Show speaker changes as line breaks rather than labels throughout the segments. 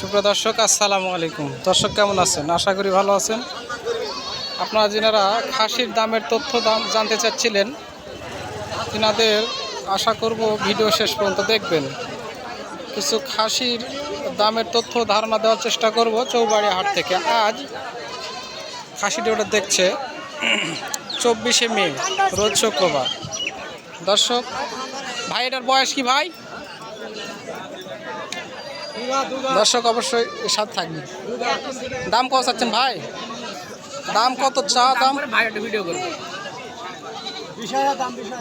সুপ্রিয় দর্শক, আসসালামু আলাইকুম। দর্শক, কেমন আছেন? আশা করি ভালো আছেন। আপনারা যেনারা খাসির দামের তথ্য দাম জানতে চাচ্ছিলেন, তিনাদের আশা করব ভিডিও শেষ পর্যন্ত দেখবেন। কিছু খাসির দামের তথ্য ধারণা দেওয়ার চেষ্টা করব চৌবাড়িয়া হাট থেকে। আজ খাসিটি ওটা দেখছে চব্বিশে মে, রোজ শুক্রবার। দর্শক, ভাই, এটার বয়স কি ভাই? দর্শক অবশ্যই এর সাথে থাকবে দাম কত চাচ্ছেন ভাই? দাম কত চা দাম?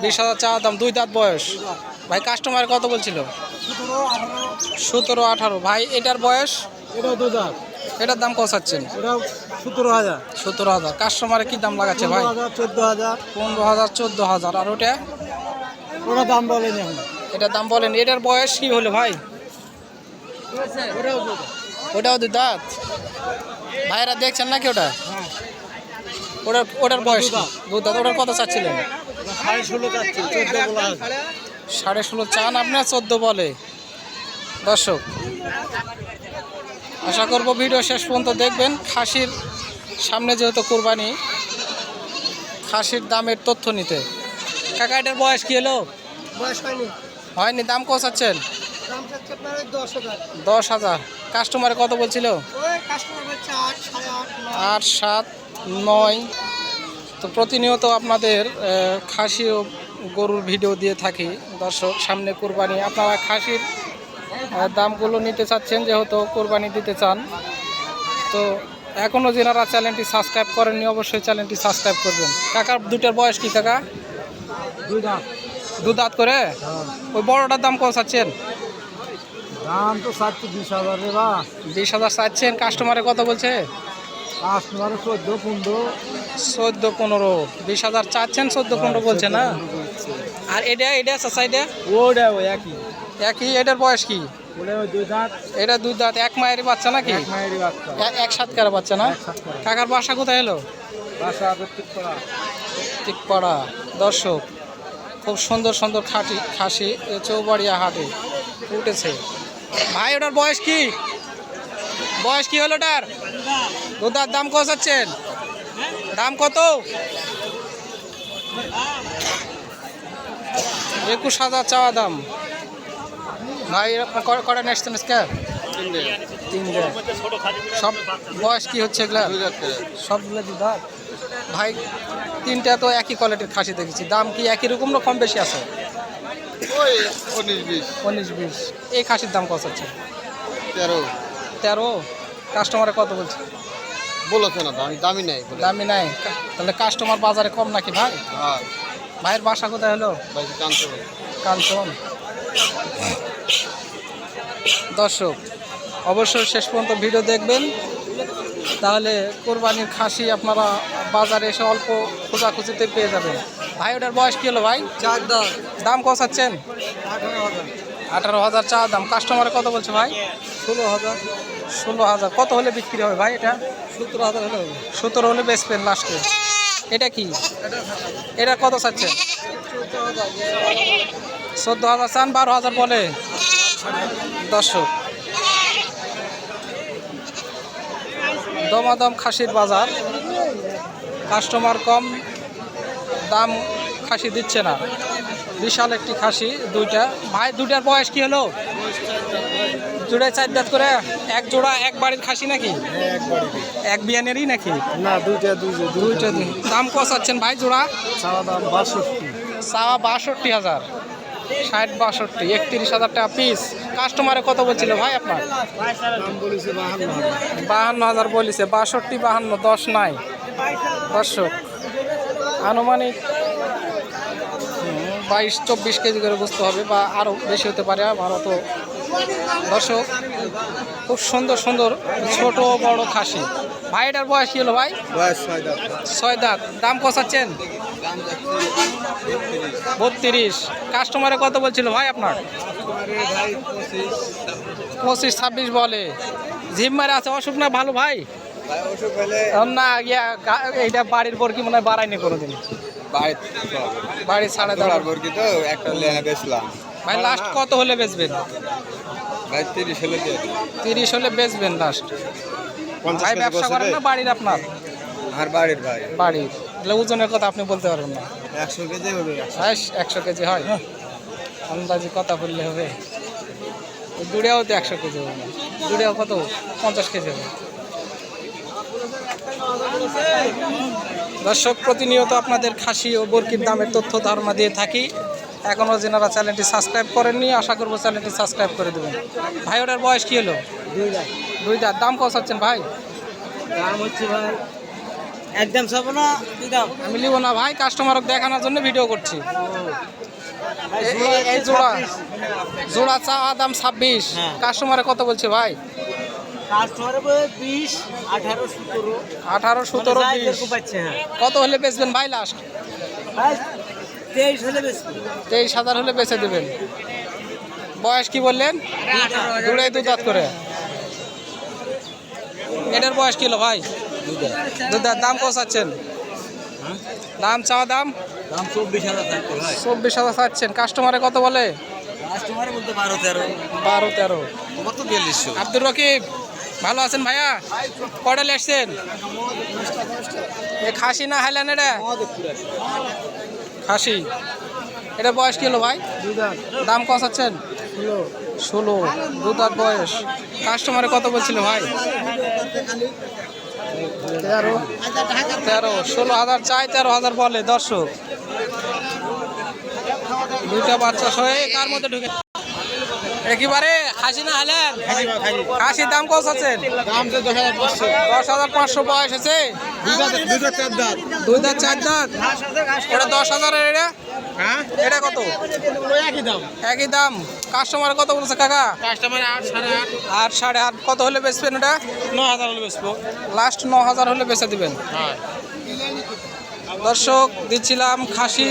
বিশ হাজার চা দাম দুই দাঁত বয়স। ভাই কাস্টমার কত বলছিল? সতেরো আঠারো। ভাই এটার বয়স? এটার দাম কত চাচ্ছেন?
সতেরো হাজার।
সতেরো হাজার। কাস্টমারে কি দাম লাগাচ্ছে ভাই?
পনেরো হাজার চোদ্দ হাজার।
পনেরো হাজার চোদ্দ হাজার। আর ওটা?
ওরা দাম বলেনি এখন।
এটার দাম বলেন। এটার বয়স কি হলো ভাই?
ওটাও দু দাঁত
ওটাও দুই দাঁত? ভাইয়েরা দেখছেন নাকি ওটা? ওটার ওটার বয়স
দু দাঁত।
ওটার কত চাচ্ছিলেন?
সাড়ে ষোলো
চান আপনার চোদ্দ বলে। দর্শক আশা করব ভিডিও শেষ পর্যন্ত দেখবেন। খাসির সামনে যেহেতু কোরবানি খাসির দামের তথ্য নিতে। কাকা এটার বয়স কি হলো?
বয়স হয়নি।
হয়নি দাম কোসাচ্ছেন
দশ হাজার।
কাস্টমারে কত বলছিল?
আট
সাত নয়। তো প্রতিনিয়ত আপনাদের খাসি ও গরুর ভিডিও দিয়ে থাকি। দর্শক সামনে কোরবানি। আপনারা খাসির দামগুলো নিতে চাচ্ছেন যেহেতু কোরবানি দিতে চান। তো এখনও যেনারা চ্যানেলটি সাবস্ক্রাইব করেননি অবশ্যই চ্যানেলটি সাবস্ক্রাইব করবেন। কাকার দুটার বয়স কি কাকা?
দুই দাঁত।
দু দাঁত করে?
হ্যাঁ।
ওই বড়টার দাম কত চাচ্ছেন?
দাম তো চাচ্ছে বিশ হাজার রে বা।
বিশ হাজার চাচ্ছেন কাস্টমারে কত বলছে?
কাস্টমারে চোদ্দ পনেরো।
চোদ্দ পনেরো। বিশ হাজার চাচ্ছেন চোদ্দ পনেরো বলছে না? আর এটা এটা চাচা এটা
ওটা ওই একই।
একই? এটার বয়স কি? এটা দুই দাঁত এক মায়ের বাচ্চা নাকি?
এক মায়েরই বাচ্চা।
এক সাত কারা বাচ্চা না? কাকার বাসা কোথায় এলো? টিকপাড়া দর্শক খুব সুন্দর সুন্দর খাটি খাসি চৌবাড়িয়া হাটে উঠেছে। ভাই ওটার বয়স কি? বয়স কি হলো ওটার? দুধার দাম কত চাচ্ছেন? দাম কত? একুশ হাজার চাওয়া দাম। ভাই কটা নেক্সট আজকে তিনটে। সব বয়স কি হচ্ছে এগুলা? সবগুলো দুধার ভাই তিনটা তো একই কোয়ালিটির খাসি দেখেছি। দাম কি একই রকম না কম বেশি আছে?
ওই উনিশ বিশ।
উনিশ বিশ। এই খাসির দাম কত আছে
তেরো।
তেরো? কাস্টমারে কত বলছে?
বলেছে না দামি দামি নাই
দামি নাই। তাহলে কাস্টমার বাজারে কম নাকি ভাই?
হ্যাঁ।
ভাইয়ের বাসা কোথায় হলো? কাঞ্চন। দর্শক অবশ্যই শেষ পর্যন্ত ভিডিও দেখবেন। তাহলে কোরবানির খাসি আপনারা বাজারে এসে অল্প খোঁজাখুঁজিতে পেয়ে যাবেন। ভাই ওটার বয়স কী হলো ভাই? দাম কষাচ্ছেন?
আঠারো হাজার।
আঠারো হাজার চা দাম। কাস্টমারে কত বলছে ভাই?
ষোলো হাজার।
ষোলো হাজার। কত হলে বিক্রি হবে ভাই এটা?
সতেরো হাজার হলে হবে।
সতেরো হলে বেচবেন লাস্টে। এটা কি? এটা কত চাচ্ছেন? চোদ্দ হাজার চান বারো হাজার বলে। দর্শক দমাদম খাসির বাজার। কাস্টমার কম দাম খাসি দিচ্ছে না। বিশাল একটি খাসি দুইটা। ভাই দুইটার বয়স কি হলো? জোড়ায় চার দাঁত করে এক জোড়া এক বাড়ির খাসি নাকি? এক বিয়ানেরই নাকি?
না দুইটা দুইটা
দুইটা। দাম কষাচ্ছেন ভাই জোড়া?
চাওয়া দাম বাষট্টি।
চাওয়া বাষট্টি হাজার। ষাট বাষট্টি একত্রিশ হাজার টাকা পিস কাস্টমারে কত বলছিল ভাই আপনার?
বাহান্ন হাজার
বলেছে, বাষট্টি, বাহান্ন, দশ নাই। দর্শক, আনুমানিক বাইশ, চব্বিশ কেজি করে বুঝতে হবে বা আরও বেশি হতে পারে আমার তো দর্শক খুব সুন্দর সুন্দর ছোট বড় খাসি। ভাই এটার বয়স কি হলো ভাই?
ছয় দাঁত।
দাম কষাচ্ছেন? বত্রিশ। কাস্টমারে কত বলছিল ভাই আপনার?
পঁচিশ
ছাব্বিশ বলে। জিম্মারে আছে অসুখ না ভালো ভাই? না গিয়া এইটা বাড়ির পর কি মনে হয় বাড়ায়নি কোনোদিন। বাড়ি
মুরগি তো একটা বেচলাম।
ভাই লাস্ট কত হলে বেচবেন?
ভাই তিরিশ হলে
তিরিশ হলে বেচবেন লাস্ট ভাই ব্যবসা করেন না বাড়ির আপনার?
আর বাড়ির ভাই।
বাড়ির। তাহলে ওজনের কথা আপনি বলতে পারবেন না।
একশো কেজি হবে।
একশো কেজি হয়। আন্দাজি কথা বললে হবে। দুড়িয়াও তো একশো কেজি হবে না। দুড়িয়াও কত? পঞ্চাশ কেজি হবে। দর্শক প্রতিনিয়ত আপনাদের খাসি ও বরকির দামের তথ্য ধারণা দিয়ে থাকি। এখনও যেনারা চ্যানেলটি সাবস্ক্রাইব করেননি আশা করব চ্যানেলটি সাবস্ক্রাইব করে দেবেন। ভাই ওটার বয়স কী হলো? দুই দাঁত। দাম কত চাচ্ছেন ভাই?
দাম হচ্ছে ভাই একদম সব না দুই দাম?
আমি নিব না ভাই কাস্টমারক দেখানোর জন্য ভিডিও করছি। এই জোড়া জোড়া চা দাম ছাব্বিশ।
হ্যাঁ।
কাস্টমারে কত বলছে ভাই?
আঠারো সতেরো। পাচ্ছে হ্যাঁ।
কত হলে বেচবেন ভাই লাস্ট
তেইশ
হাজার হলে বেচে দেবেন। বয়স কি বললেন? দুটাই দু দাঁত করে। এটার বয়স কি হলো ভাই? দু দাঁত দাম কষাচ্ছেন দাম চাওয়া দাম?
দাম চব্বিশ হাজার
চব্বিশ হাজার চাচ্ছেন। কাস্টমারে কত বলে?
কাস্টমারে বলতে বারো তেরো।
বারো তেরো।
কত বিয়াল্লিশশো
আব্দুর রকিব ভালো আছেন ভাইয়া? কটা এসছেন? এ খাসি না হাইলেন এটা খাসি। এটা বয়স কি হলো ভাই? দাম কষাচ্ছেন ষোলো। দু দাঁত বয়স। কাস্টমারে কত বলছিল ভাই? তেরো। তেরো। ষোলো হাজার চাই তেরো হাজার বলে। দর্শক দুইটা বাচ্চা সহ এই কার মধ্যে ঢুকে একেবারে খাসি না হালেন খাসির দাম কত আছেন
দশ হাজার পাঁচশো।
বয়স আছে দুই দাঁত। চার দাঁত? এটা দশ হাজারের এটা?
হ্যাঁ?
এটা কত?
একই দাম।
একই দাম। কাস্টমার কত বলছে কাকা?
কাস্টমার আট সাড়ে আট।
আট সাড়ে আট। কত হলে বেচবেন এটা?
ন হাজার হলে বেচবো।
লাস্ট ন হাজার হলে বেচে দিবেন।
হ্যাঁ।
দর্শক দিচ্ছিলাম খাসি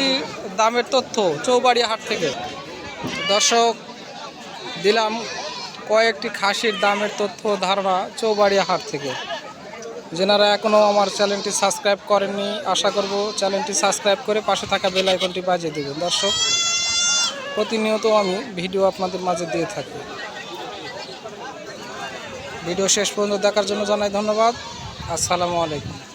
দামের তথ্য চৌবাড়ি হাট থেকে। দর্শক দিলাম কয়েকটি খাসির দামের তথ্য ধারণা চৌবাড়িয়া হাট থেকে। যেনারা এখনও আমার চ্যানেলটি সাবস্ক্রাইব করেননি, আশা করব চ্যানেলটি সাবস্ক্রাইব করে পাশে থাকা বেল আইকনটি বাজিয়ে দেবেন। দর্শক, প্রতিনিয়ত আমি ভিডিও আপনাদের মাঝে দিয়ে থাকি। ভিডিও শেষ পর্যন্ত দেখার জন্য জানাই ধন্যবাদ। আসসালামু আলাইকুম।